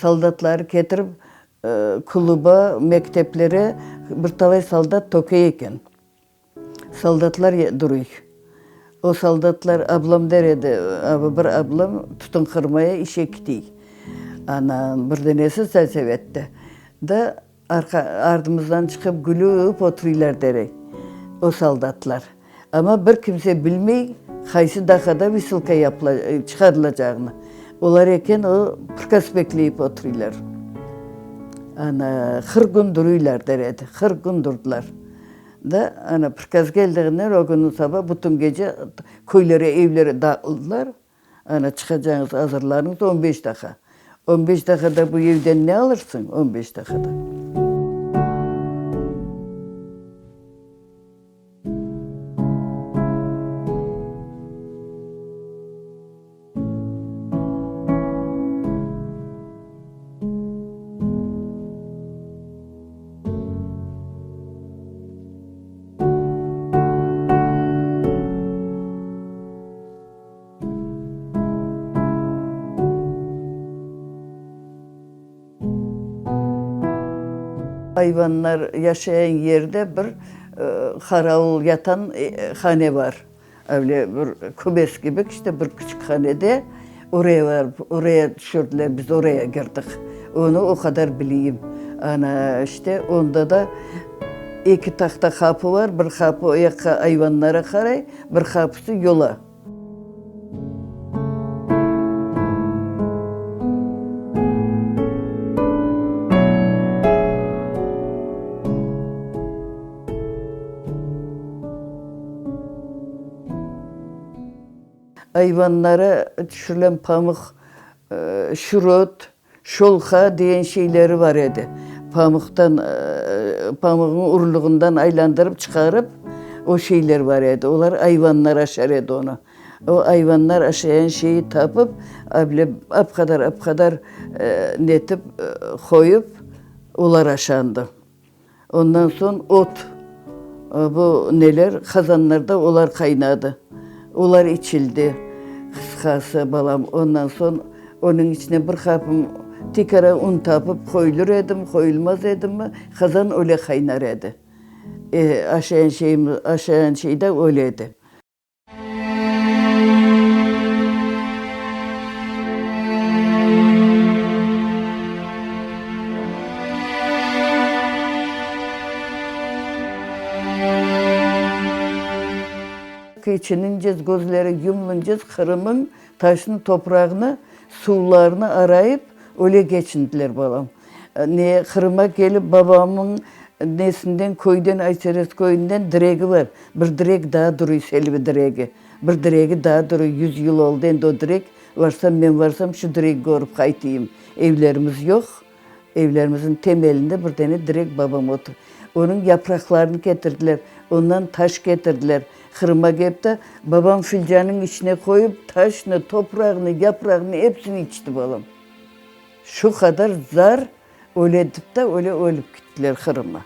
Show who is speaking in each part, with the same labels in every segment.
Speaker 1: солдатлары кетирип э, клуба мектеплere bir talay soldat tokey ekan soldatlar ye- duruy o soldatlar ablam deredi abi bir ablam tutun kırmaya işe gidiy ana bir denesi selsevette da arka ardımızdan çıkıp gülüp oturuyorlar derey o soldatlar ama bir kimse bilmey kaysı dakikada visilka yapıla, çıkarılacağını Olar eken o prikaz bekleyip oturuyorlar. Ana kır gün duruylar deredi. Kır gün durdular. Da ana prikaz geldiğinden o günün sabah bütün gece köylere, evlere dağıldılar. Ana çıkacağınız hazırlarınız 15 dakika. 15 dakikada bu evden ne alırsın 15 dakikada? Hayvanlar yaşayan yerde bir e, yatan e, hane var. Öyle bir kubes gibi işte bir küçük hanede oraya var. Oraya düşürdüler. Biz oraya girdik. Onu o kadar bileyim. Ana işte onda da iki tahta kapı var. Bir kapı hayvanlara karay, bir kapısı yola. Hayvanlara düşürülen pamuk, e, şurut, şolka diyen şeyleri var idi. Pamuktan, e, pamuğun urluğundan aylandırıp çıkarıp o şeyler var idi. Onlar hayvanlar aşar idi onu. O hayvanlar aşayan şeyi tapıp, öyle ap kadar ap kadar e, netip koyup onlar aşandı. Ondan sonra ot, bu neler kazanlarda onlar kaynadı. Onlar içildi. Kıskası balam. Ondan sonra onun içine bir kapım tikara un tapıp koyulur edim, koyulmaz edim mi kazan öyle kaynar edi. E, aşayan şeyim, aşayan şey de öyleydi. Keçinineceğiz, gözleri yumulunacağız, Kırım'ın taşını, toprağını, sularını arayıp öyle geçindiler balam. E, Niye Kırım'a gelip babamın nesinden köyden, Ayseres köyünden direği var. Bir direk daha duruyor, Selvi direği. Bir direği daha duruyor, yüz yıl oldu endi o direk. Varsam ben varsam şu direği görüp kaytayım. Evlerimiz yok. Evlerimizin temelinde bir tane direk babam otur. Onun yapraklarını getirdiler. Ondan taş getirdiler. Kırıma gelip babam filcanın içine koyup taşını, toprağını, yaprağını hepsini içti babam. Şu kadar zar öyle edip de öyle ölüp gittiler Kırım'a.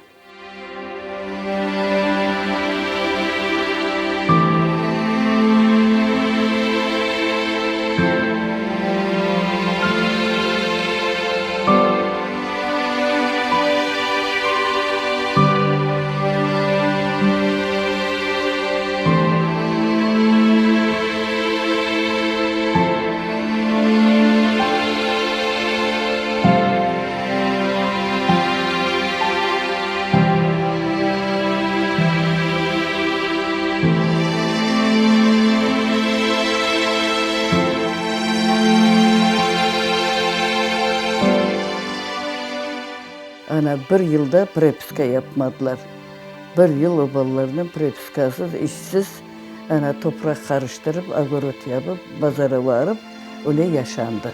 Speaker 1: Ana bir yılda prepiska yapmadılar. Bir yıl obalarının prepiskasız, işsiz, ana toprak karıştırıp, agorot yapıp, pazara varıp öyle yaşandı.